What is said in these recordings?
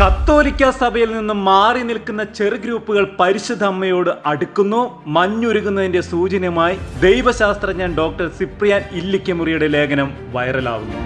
കത്തോലിക്ക സഭയിൽ നിന്ന് മാറി നിൽക്കുന്ന ചെറു ഗ്രൂപ്പുകൾ പരിശുദ്ധ അമ്മയോട് അടുക്കുന്നു. മഞ്ഞുരുകുന്നതിന്റെ സൂചനയുമായി ദൈവശാസ്ത്രജ്ഞൻ ഡോക്ടർ സിപ്രിയാൻ ഇല്ലിക്കമുറിയുടെ ലേഖനം വൈറലാവുന്നു.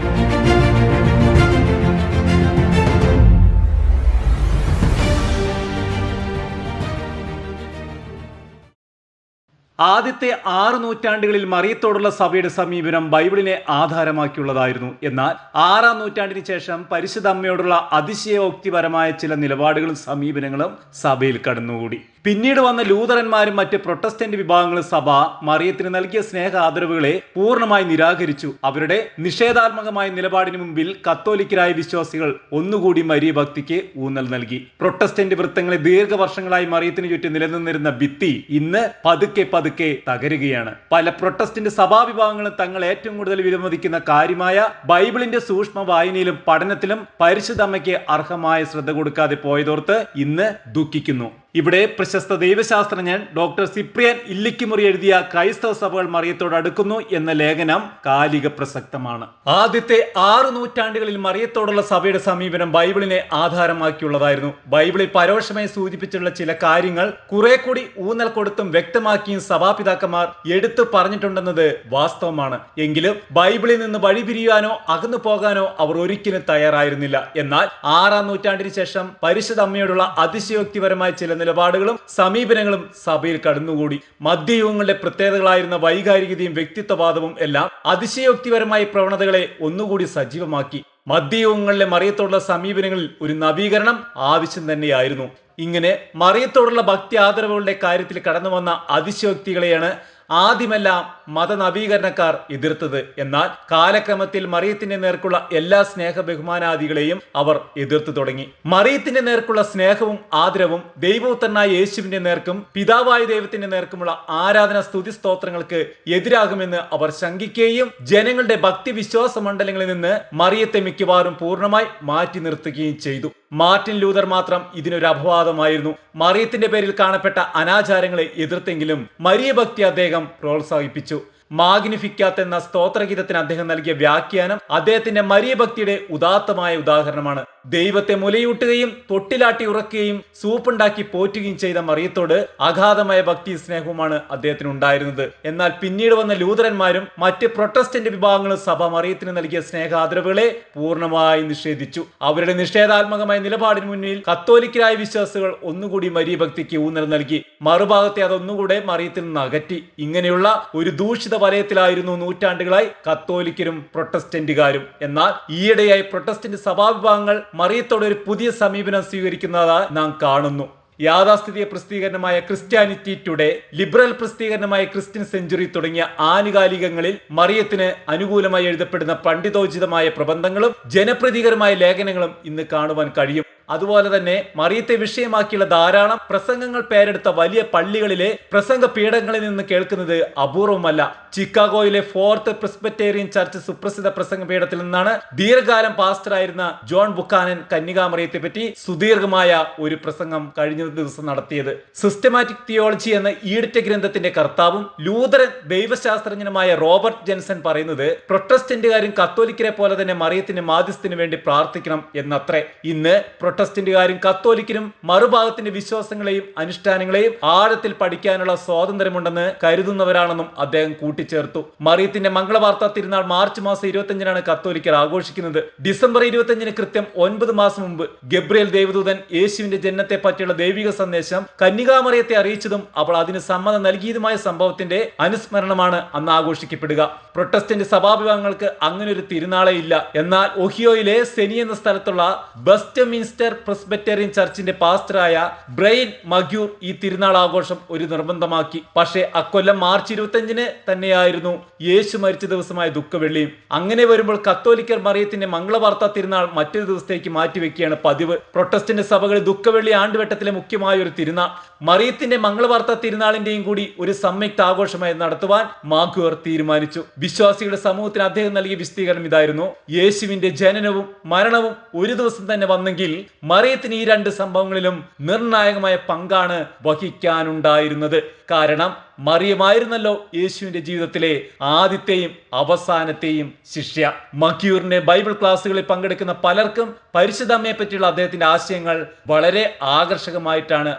ആദ്യത്തെ ആറ് നൂറ്റാണ്ടുകളിൽ മറിയത്തോടുള്ള സഭയുടെ സമീപനം ബൈബിളിനെ ആധാരമാക്കിയുള്ളതായിരുന്നു. എന്നാൽ ആറാം നൂറ്റാണ്ടിന് ശേഷം പരിശുദ്ധ അമ്മയോടുള്ള അതിശയോക്തിപരമായ ചില നിലപാടുകളും സമീപനങ്ങളും സഭയിൽ കടന്നുകൂടി. പിന്നീട് വന്ന ലൂതറന്മാരും മറ്റ് പ്രൊട്ടസ്റ്റന്റ് വിഭാഗങ്ങളും സഭ മറിയത്തിന് നൽകിയ സ്നേഹ ആദരവുകളെ പൂർണമായി നിരാകരിച്ചു. അവരുടെ നിഷേധാത്മകമായ നിലപാടിന് മുമ്പിൽ കത്തോലിക്കരായ വിശ്വാസികൾ ഒന്നുകൂടി മരിയ ഭക്തിക്ക് ഊന്നൽ നൽകി. പ്രൊട്ടസ്റ്റന്റ് വൃത്തങ്ങളെ ദീർഘവർഷങ്ങളായി മറിയത്തിന് ചുറ്റും നിലനിന്നിരുന്ന ഭിത്തി ഇന്ന് പതുക്കെ പതുക്കെ തകരുകയാണ്. പല പ്രൊട്ടസ്റ്റന്റ് സഭാവിഭാഗങ്ങളും തങ്ങൾ ഏറ്റവും കൂടുതൽ വിലമതിക്കുന്ന കാര്യമായ ബൈബിളിന്റെ സൂക്ഷ്മ വായനയിലും പഠനത്തിലും പരിശുദ്ധമ്മയ്ക്ക് അർഹമായ ശ്രദ്ധ കൊടുക്കാതെ പോയതോർത്ത് ഇന്ന് ദുഃഖിക്കുന്നു. ഇവിടെ പ്രശസ്ത ദൈവശാസ്ത്രജ്ഞൻ ഡോക്ടർ സിപ്രിയൻ ഇല്ലിക്കുമുറി എഴുതിയ ക്രൈസ്തവ സഭകൾ മറിയത്തോട് അടുക്കുന്നു എന്ന ലേഖനം കാലിക പ്രസക്തമാണ്. ആദ്യത്തെ ആറ് നൂറ്റാണ്ടുകളിൽ മറിയത്തോടുള്ള സഭയുടെ സമീപനം ബൈബിളിനെ ആധാരമാക്കിയുള്ളതായിരുന്നു. ബൈബിളിൽ പരോക്ഷമായി സൂചിപ്പിച്ചിട്ടുള്ള ചില കാര്യങ്ങൾ കുറെ കൂടി ഊന്നൽ കൊടുത്തും വ്യക്തമാക്കിയും സഭാപിതാക്കന്മാർ എടുത്തു പറഞ്ഞിട്ടുണ്ടെന്നത് വാസ്തവമാണ്. എങ്കിലും ബൈബിളിൽ നിന്ന് വഴിപിരിയാനോ അകന്നു പോകാനോ അവർ ഒരിക്കലും തയ്യാറായിരുന്നില്ല. എന്നാൽ ആറാം നൂറ്റാണ്ടിന് ശേഷം പരിശുദ്ധ അമ്മയോടുള്ള അതിശയോക്തിപരമായ ചില നിലപാടുകളും സമീപനങ്ങളും സഭയിൽ കടന്നുകൂടി. മധ്യയുഗങ്ങളുടെ പ്രത്യേകതകളായിരുന്ന വൈകാരികതയും വ്യക്തിത്വവാദവും എല്ലാം അതിശയോക്തിപരമായ പ്രവണതകളെ ഒന്നുകൂടി സജീവമാക്കി. മധ്യയുഗങ്ങളിലെ മറിയത്തോടുള്ള സമീപനങ്ങളിൽ ഒരു നവീകരണം ആവശ്യം തന്നെയായിരുന്നു. ഇങ്ങനെ മറിയത്തോടുള്ള ഭക്തി ആദരവുകളുടെ കാര്യത്തിൽ കടന്നു വന്ന അതിശയോക്തികളെയാണ് ആദ്യമെല്ലാം മതനവീകരണക്കാർ എതിർത്തത്. എന്നാൽ കാലക്രമത്തിൽ മറിയത്തിന്റെ നേർക്കുള്ള എല്ലാ സ്നേഹ ബഹുമാനാദികളെയും അവർ എതിർത്തു തുടങ്ങി. മറിയത്തിന്റെ നേർക്കുള്ള സ്നേഹവും ആദരവും ദൈവപുത്രനായ യേശുവിന്റെ നേർക്കും പിതാവായ ദൈവത്തിന്റെ നേർക്കുമുള്ള ആരാധന സ്തുതി സ്തോത്രങ്ങൾക്ക് എതിരാകുമെന്ന് അവർ ശങ്കിക്കുകയും ജനങ്ങളുടെ ഭക്തി വിശ്വാസ മണ്ഡലങ്ങളിൽ നിന്ന് മറിയത്തെ മിക്കവാറും പൂർണമായി മാറ്റി നിർത്തുകയും ചെയ്തു. മാർട്ടിൻ ലൂതർ മാത്രം ഇതിനൊരു അപവാദമായിരുന്നു. മറിയത്തിന്റെ പേരിൽ കാണപ്പെട്ട അനാചാരങ്ങളെ എതിർത്തെങ്കിലും മരിയ ഭക്തി അദ്ദേഹം പ്രോത്സാഹിപ്പിച്ചു. മാഗ്നിഫിക്കാത്ത് എന്ന സ്തോത്രഗീതത്തിന് അദ്ദേഹം നൽകിയ വ്യാഖ്യാനം അദ്ദേഹത്തിന്റെ മരിയ ഭക്തിയുടെ ഉദാത്തമായ ഉദാഹരണമാണ്. ദൈവത്തെ മുലയൂട്ടുകയും തൊട്ടിലാട്ടി ഉറക്കുകയും സൂപ്പുണ്ടാക്കി പോറ്റുകയും ചെയ്ത മറിയത്തോട് അഗാധമായ ഭക്തി സ്നേഹവുമാണ് അദ്ദേഹത്തിന് ഉണ്ടായിരുന്നത്. എന്നാൽ പിന്നീട് വന്ന ലൂതരന്മാരും മറ്റ് പ്രൊട്ടസ്റ്റന്റ് വിഭാഗങ്ങളും സഭ മറിയത്തിന് നൽകിയ സ്നേഹാദരവുകളെ പൂർണമായി നിഷേധിച്ചു. അവരുടെ നിഷേധാത്മകമായ നിലപാടിന് മുന്നിൽ കത്തോലിക്കരായ വിശ്വാസികൾ ഒന്നുകൂടി മരിയ ഭക്തിക്ക് ഊന്നൽ നൽകി. മറുഭാഗത്തെ അതൊന്നുകൂടെ മറിയത്തിൽ നിന്ന് അകറ്റി. ഇങ്ങനെയുള്ള ഒരു ദൂഷിത വലയത്തിലായിരുന്നു നൂറ്റാണ്ടുകളായി കത്തോലിക്കരും പ്രൊട്ടസ്റ്റന്റുകാരും. എന്നാൽ ഈയിടെയായി പ്രൊട്ടസ്റ്റന്റ് സഭാവിഭാഗങ്ങൾ മറിയത്തോടെ ഒരു പുതിയ സമീപനം സ്വീകരിക്കുന്നതായി നാം കാണുന്നു. യാഥാസ്ഥിതിക പ്രസിദ്ധീകരണമായ ക്രിസ്ത്യാനിറ്റി ടുഡേ ലിബറൽ പ്രസിദ്ധീകരണമായ ക്രിസ്ത്യൻ സെഞ്ചുറി തുടങ്ങിയ ആനുകാലികങ്ങളിൽ മറിയത്തിന് അനുകൂലമായി എഴുതപ്പെടുന്ന പണ്ഡിതോചിതമായ പ്രബന്ധങ്ങളും ജനപ്രതികരമായ ലേഖനങ്ങളും ഇന്ന് കാണുവാൻ കഴിയും. അതുപോലെ തന്നെ മറിയത്തെ വിഷയമാക്കിയുള്ള ധാരാളം പ്രസംഗങ്ങൾ പേരെടുത്ത വലിയ പള്ളികളിലെ പ്രസംഗ പീഠങ്ങളിൽ നിന്ന് കേൾക്കുന്നത് അപൂർവമല്ല. ചിക്കാഗോയിലെ ഫോർത്ത് പ്രിസ്ബറ്റേറിയൻ ചർച്ച് സുപ്രസിദ്ധ പ്രസംഗ പീഠത്തിൽ നിന്നാണ് ദീർഘകാലം പാസ്റ്ററായിരുന്ന ജോൺ ബുക്കാനൻ കന്യകാമറിയത്തെ പറ്റി സുദീർഘമായ ഒരു പ്രസംഗം കഴിഞ്ഞ ദിവസം നടത്തിയത്. സിസ്റ്റമാറ്റിക് തിയോളജി എന്ന ഈഡിറ്റ ഗ്രന്ഥത്തിന്റെ കർത്താവും ലൂതറൻ ദൈവശാസ്ത്രജ്ഞനുമായ റോബർട്ട് ജെൻസൺ പറയുന്നത് പ്രൊട്ടസ്റ്റന്റുകാരും കത്തോലിക്കരെ പോലെ തന്നെ മറിയത്തിന് മാധ്യസ്ഥിന് വേണ്ടി പ്രാർത്ഥിക്കണം എന്നത്രേ. ഇന്ന് പ്രൊട്ടസ്റ്റന്റുകാരും കത്തോലിക്കരും മറുഭാഗത്തിന്റെ വിശ്വാസങ്ങളെയും അനുഷ്ഠാനങ്ങളെയും ആഴത്തിൽ പഠിക്കാനുള്ള സ്വാതന്ത്ര്യമുണ്ടെന്ന് കരുതുന്നവരാണെന്നും അദ്ദേഹം കൂട്ടിച്ചേർത്തു. മറിയത്തിന്റെ മംഗളവാർത്ത തിരുനാൾ മാർച്ച് മാസം ഇരുപത്തിയഞ്ചിനാണ് കത്തോലിക്കർ ആഘോഷിക്കുന്നത്. ഡിസംബർ ഇരുപത്തിയഞ്ചിന് കൃത്യം ഒൻപത് മാസം മുമ്പ് ഗബ്രിയൽ ദേവദൂതൻ യേശുവിന്റെ ജനനത്തെ പറ്റിയുള്ള ദൈവിക സന്ദേശം കന്യകാമറിയത്തെ അറിയിച്ചതും അവൾ അതിന് സമ്മതം നൽകിയതുമായ സംഭവത്തിന്റെ അനുസ്മരണമാണ് അന്ന് ആഘോഷിക്കപ്പെടുക. പ്രൊട്ടസ്റ്റന്റ് സഭാവിഭാഗങ്ങൾക്ക് അങ്ങനെ ഒരു തിരുനാളെ ഇല്ല. എന്നാൽ ഒഹിയോയിലെ സെനി എന്ന സ്ഥലത്തുള്ള ബെസ്റ്റ് മിൻസ്റ്റർ പ്രസ്ബറ്റേറിയൻ ചർച്ചിന്റെ പാസ്റ്ററായ ബ്രെയിൻ മഗ്യൂർ ഈ തിരുനാൾ ആഘോഷം ഒരു നിർബന്ധമാക്കി. പക്ഷേ അക്കൊല്ലം മാർച്ച് ഇരുപത്തിയഞ്ചിന് തന്നെയായിരുന്നു യേശു മരിച്ച ദിവസമായ ദുഃഖവെള്ളിയും. അങ്ങനെ വരുമ്പോൾ കത്തോലിക്കർ മറിയത്തിന്റെ മംഗളവാർത്ത തിരുനാൾ മറ്റൊരു ദിവസത്തേക്ക് മാറ്റിവെക്കുകയാണ് പതിവ്. പ്രൊട്ടസ്റ്റന്റ് സഭകളിൽ ദുഃഖവെള്ളി ആണ്ടുവട്ടത്തിലെ മുഖ്യമായ ഒരു തിരുനാൾ മറിയത്തിന്റെ മംഗളവാർത്ത തിരുനാളിന്റെയും കൂടി ഒരു സംയുക്ത ആഘോഷമായി നടത്തുവാൻ മാക്കുവർ തീരുമാനിച്ചു. വിശ്വാസികളുടെ സമൂഹത്തിന് അദ്ദേഹം നൽകിയ വിശദീകരണം ഇതായിരുന്നു. യേശുവിന്റെ ജനനവും മരണവും ഒരു ദിവസം തന്നെ വന്നെങ്കിൽ മറിയത്തിന് ഈ രണ്ട് സംഭവങ്ങളിലും നിർണായകമായ പങ്കാണ് വഹിക്കാനുണ്ടായിരുന്നത്. കാരണം മറിയമായിരുന്നല്ലോ യേശുവിന്റെ ജീവിതത്തിലെ ആദ്യത്തെയും അവസാനത്തെയും ശിഷ്യ. മക്യൂറിന്റെ ബൈബിൾ ക്ലാസ്സുകളിൽ പങ്കെടുക്കുന്ന പലർക്കും പരിശുദ്ധമ്മയെ പറ്റിയുള്ള അദ്ദേഹത്തിന്റെ ആശയങ്ങൾ വളരെ ആകർഷകമായിട്ടാണ്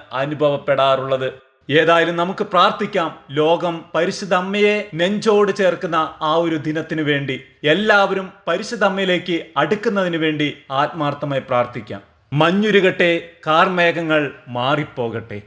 അനുഭവപ്പെടാറുള്ളത് ഏതായാലും നമുക്ക് പ്രാർത്ഥിക്കാം ലോകം പരിശുദ്ധ അമ്മയെ നെഞ്ചോട് ചേർക്കുന്ന ആ ഒരു ദിനത്തിനു വേണ്ടി. എല്ലാവരും പരിശുദ്ധ അമ്മയിലേക്ക് അടുക്കുന്നതിന് വേണ്ടി ആത്മാർത്ഥമായി പ്രാർത്ഥിക്കാം. മഞ്ഞുരുകട്ടെ കാർമേഘങ്ങൾ മാറിപ്പോകട്ടെ.